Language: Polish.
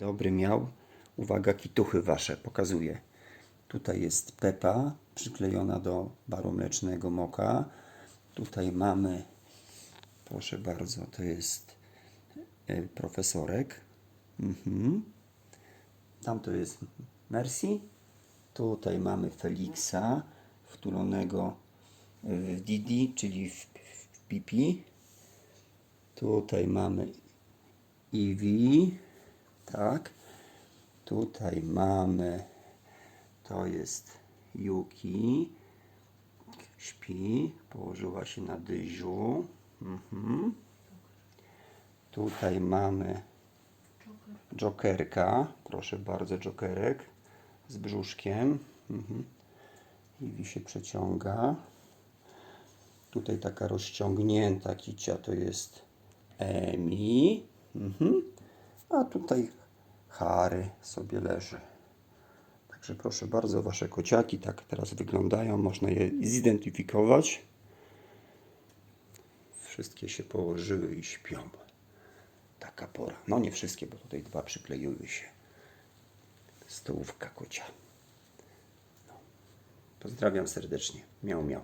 Dobry miał. Uwaga, kituchy wasze pokazuję. Tutaj jest Pepa przyklejona do baru mlecznego Moka. Tutaj mamy, proszę bardzo, to jest e, profesorek. Mhm. Tam to jest Mercy. Tutaj mamy Felixa, wtulonego w Didi, czyli w, w Pipi. Tutaj mamy Eevee, tak. Tutaj mamy, to jest Yuki, śpi, położyła się na dyżu. Mhm. Tutaj mamy Jokerka, proszę bardzo, Jokerek z brzuszkiem. Mhm. Eevee się przeciąga. Tutaj taka rozciągnięta kicia to jest Emi. Mhm. A tutaj Harry sobie leży. Także proszę bardzo, wasze kociaki tak teraz wyglądają. Można je zidentyfikować. Wszystkie się położyły i śpią. Taka pora. No nie wszystkie, bo tutaj dwa przykleiły się. Stołówka kocia. No. Pozdrawiam serdecznie. Miał, miał.